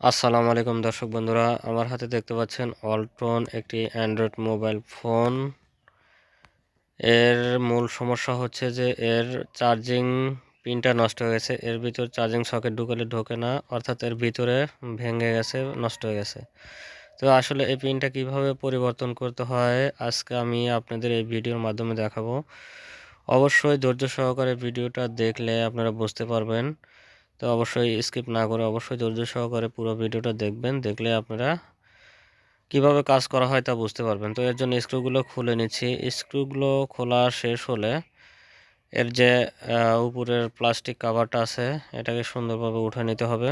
আসসালামু আলাইকুম দর্শক বন্ধুরা, আমার হাতে দেখতে পাচ্ছেন অল্ট্রন একটি অ্যান্ড্রয়েড মোবাইল ফোন এর মূল সমস্যা হচ্ছে যে এর চার্জিং পিনটা নষ্ট হয়ে গেছে। এর ভিতর চার্জিং সকেট ঢুকালে ঢোকে না, অর্থাৎ এর ভিতরে ভেঙে গেছে, নষ্ট হয়ে গেছে। তো আসলে এই পিনটা কীভাবে পরিবর্তন করতে হয়, আজকে আমি আপনাদের এই ভিডিওর মাধ্যমে দেখাবো। অবশ্যই ধৈর্য সহকারে ভিডিওটা দেখলে আপনারা বুঝতে পারবেন। তো অবশ্যই স্কিপ না করে অবশ্যই ধৈর্য সহকারে পুরো ভিডিওটা দেখবেন। দেখলে আপনারা কীভাবে কাজ করা হয় তা বুঝতে পারবেন। তো এর জন্য স্ক্রুগুলো খুলে নিচ্ছি। স্ক্রুগুলো খোলা শেষ হলে এর যে উপরের প্লাস্টিক কাভারটা আছে, এটাকে সুন্দরভাবে উঠে নিতে হবে।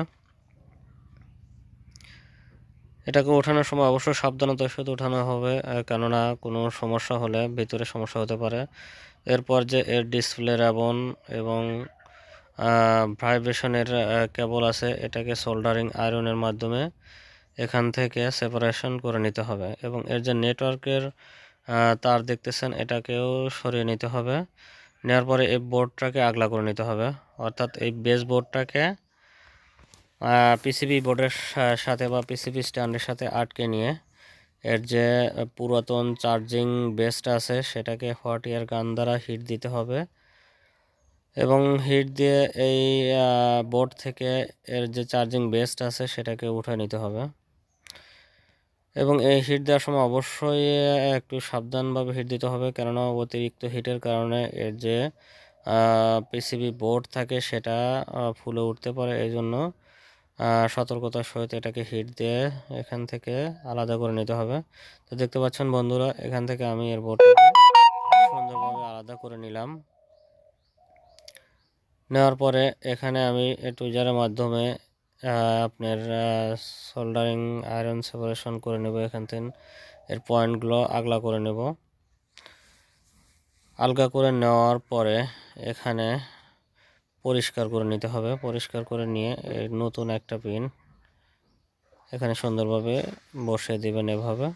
এটাকে ওঠানোর সময় অবশ্যই সাবধানতার সাথে ওঠানো হবে কেননা কোনো সমস্যা হলে ভিতরে সমস্যা হতে পারে। এরপর যে এর ডিসপ্লে রাবন এবং ভাইব্রেশনের কেবল আছে এটাকে সোল্ডারিং আয়রনের মাধ্যমে এখান থেকে সেপারেশন করে নিতে হবে এবং এর যে নেটওয়ার্কের তার দেখতেছেন এটাকেও সরিয়ে নিতে হবে। নেওয়ার পরে এই বোর্ডটাকে আগলা করে নিতে হবে। অর্থাৎ এই বেস বোর্ডটাকে পিসিবি বোর্ডের সাথে বা পিসিবি স্ট্যান্ডের সাথে আটকে নিয়ে এর যে পুরাতন চার্জিং বেসটা আছে সেটাকে হট এয়ার গান দ্বারা হিট দিতে হবে। এবং হিট দিয়ে এই বোর্ড থেকে এর যে চার্জিং বেস্ট আছে সেটাকে উঠে নিতে হবে। এবং এই হিট দেওয়ার সময় অবশ্যই একটু সাবধানভাবে হিট দিতে হবে। কেননা অতিরিক্ত হিটের কারণে এর যে পিসিবি বোর্ড থাকে সেটা ফুলে উঠতে পারে। এই জন্য সতর্কতার সহিত এটাকে হিট দিয়ে এখান থেকে আলাদা করে নিতে হবে। তো দেখতে পাচ্ছেন বন্ধুরা, এখান থেকে আমি এর বোর্ডটাকে সুন্দরভাবে আলাদা করে নিলাম। নেওয়ার পরে এখানে আমি টুইজারের মাধ্যমে আপনার সোল্ডারিং আয়রন সেপারেশন করে নেব এখান থেকে। এর পয়েন্টগুলো আগলা করে নেব। আলগা করে নেওয়ার পরে এখানে পরিষ্কার করে নিতে হবে। পরিষ্কার করে নিয়ে নতুন একটা পিন এখানে সুন্দরভাবে বসিয়ে দেবেন এভাবে।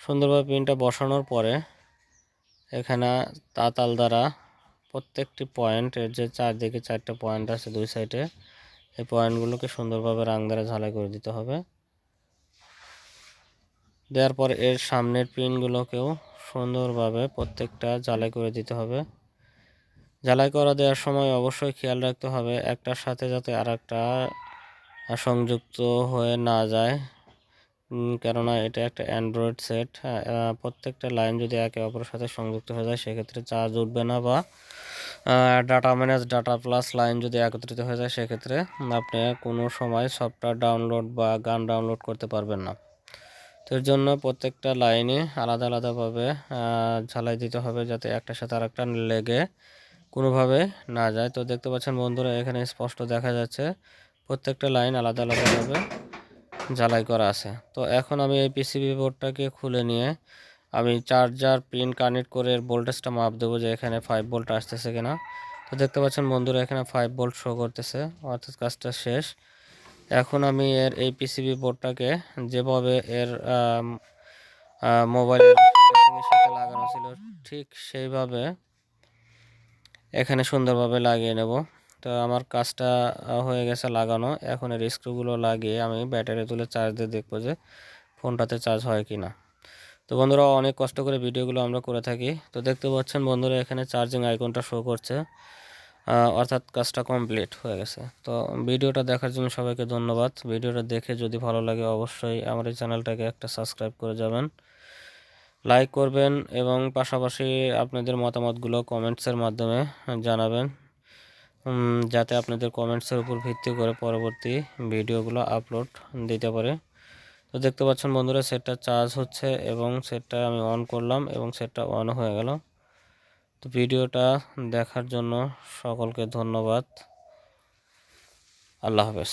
সুন্দরভাবে পিনটা বসানোর পরে এখানে তাতাল দ্বারা প্রত্যেকটি পয়েন্টের যে চারদিকে চারটে পয়েন্ট আছে দুই সাইডে এই পয়েন্টগুলোকে সুন্দরভাবে রাং দ্বারা ঝালাই করে দিতে হবে। দেওয়ার পর এর সামনের পিনগুলোকেও সুন্দরভাবে প্রত্যেকটা জ্বালাই করে দিতে হবে। জ্বালাই করা দেওয়ার সময় অবশ্যই খেয়াল রাখতে হবে একটার সাথে যাতে আর একটা সংযুক্ত হয়ে না যায়। কেননা এটা একটা অ্যান্ড্রয়েড সেট প্রত্যেকটা লাইন যদি একে অপরের সাথে সংযুক্ত হয়ে যায়, সেক্ষেত্রে চার্জ উঠবে না বা data manage data plus line যদি একত্রিত হয়ে যায়, সেক্ষেত্রে আপনি কোনো সময় সফটওয়্যার ডাউনলোড বা গান ডাউনলোড করতে পারবেন না। তো এর জন্য প্রত্যেকটা লাইনে আলাদা আলাদাভাবে ঝালাই দিতে হবে যাতে একটার সাথে আরেকটা লেগে কোনোভাবে না যায়। তো দেখতে পাচ্ছেন বন্ধুরা, এখানে স্পষ্ট দেখা যাচ্ছে, প্রত্যেকটা লাইন আলাদা আলাদাভাবে ঝালাই করা আছে। তো এখন আমি এই পিসিবি বোর্ডটাকে খুলে নিয়ে আমি চার্জার পিন কানেক্ট করে এর ভোল্টেজটা মাপ দেবো যে এখানে ফাইভ ভোল্ট আসতেছে কিনা। তো দেখতে পাচ্ছেন বন্ধুরা, এখানে ফাইভ ভোল্ট শো করতেছে, অর্থাৎ কাজটা শেষ। এখন আমি এর এই পিসিবি বোর্ডটাকে যেভাবে এর মোবাইলের সাথে লাগানো ছিল, ঠিক সেইভাবে এখানে সুন্দরভাবে লাগিয়ে নেব। তো আমার কাজটা হয়ে গেছে লাগানো। এখন এর স্ক্রুগুলো লাগিয়ে আমি ব্যাটারি তুলে চার্জ দিয়ে দেখব যে ফোনটাতে চার্জ হয় কি না তো বন্ধুরা, অনেক কষ্ট করে ভিডিওগুলো আমরা করে থাকি। তো দেখতে পাচ্ছেন বন্ধুরা, এখানে চার্জিং আইকনটা শো করছে। অর্থাৎ কাজটা কমপ্লিট হয়ে গেছে। তো ভিডিওটা দেখার জন্য সবাইকে ধন্যবাদ। ভিডিওটা দেখে যদি ভালো লাগে, অবশ্যই আমার এই চ্যানেলটাকে একটা সাবস্ক্রাইব করে যাবেন। লাইক করবেন এবং পাশাপাশি আপনাদের মতামতগুলো কমেন্টসের মাধ্যমে জানাবেন। যাতে আপনাদের কমেন্টসের উপর ভিত্তি করে পরবর্তী ভিডিওগুলো আপলোড দিতে পারে। তো দেখতে পাচ্ছেন বন্ধুরা সেটটা চার্জ হচ্ছে এবং সেটটা আমি অন করলাম এবং সেটটা অন হয়ে গেল। তো ভিডিওটা দেখার জন্য সকলকে ধন্যবাদ। আল্লাহ হাফেজ।